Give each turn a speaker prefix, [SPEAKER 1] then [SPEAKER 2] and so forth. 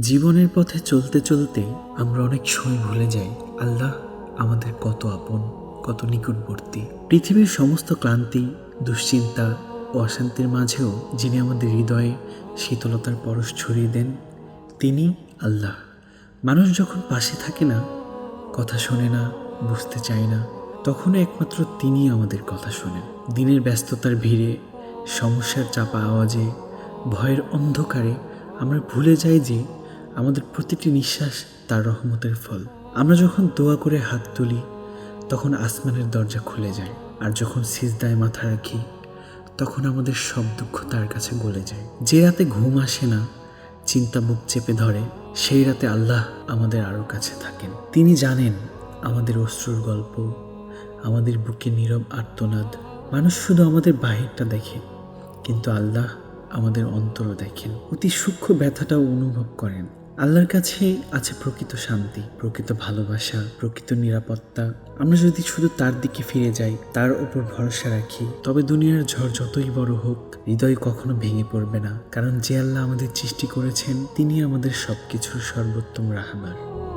[SPEAKER 1] জীবনের পথে চলতে চলতে আমরা অনেক সময় ভুলে যাই। আল্লাহ আমাদের কত আপন, কত নিকটবর্তী। পৃথিবীর সমস্ত ক্লান্তি, দুশ্চিন্তা ও অশান্তির মাঝেও যিনি আমাদের হৃদয়ে শীতলতার পরশ ছড়িয়ে দেন, তিনি আল্লাহ। মানুষ যখন পাশে থাকে না, কথা শোনে না, বুঝতে চায় না তখন একমাত্র তিনি আমাদের কথা শোনেন। দিনের ব্যস্ততার ভিড়ে, সমস্যার চাপা আওয়াজে, ভয়ের অন্ধকারে আমরা ভুলে যাই যে আমাদের প্রতিটি নিঃশ্বাস তার রহমতের ফল। আমরা যখন দোয়া করে হাত তুলি, তখন আসমানের দরজা খুলে যায়, আর যখন সিজদায় মাথা রাখি, তখন আমাদের সব দুঃখ তার কাছে গলে যায়। যে রাতে ঘুম আসে না, চিন্তা বুক চেপে ধরে, সেই রাতে আল্লাহ আমাদের আরও কাছে থাকেন। তিনি জানেন আমাদের অশ্রুর গল্প, আমাদের বুকে নীরব আর্তনাদ। মানুষ শুধু আমাদের বাহিরটা দেখে, কিন্তু আল্লাহ আমাদের অন্তরও দেখেন। অতি সূক্ষ্ম ব্যথাটাও অনুভব করেন। আল্লাহর কাছে আছে প্রকৃত শান্তি, প্রকৃত ভালোবাসা, প্রকৃত নিরাপত্তা। আমরা যদি শুধু তার দিকে ফিরে যাই, তার উপর ভরসা রাখি, তবে দুনিয়ার ঝড় যতই বড় হোক, হৃদয় কখনো ভেঙে পড়বে না। কারণ যে আল্লাহ আমাদের সৃষ্টি করেছেন তিনি আমাদের সবকিছুর সর্বোত্তম রাহবার।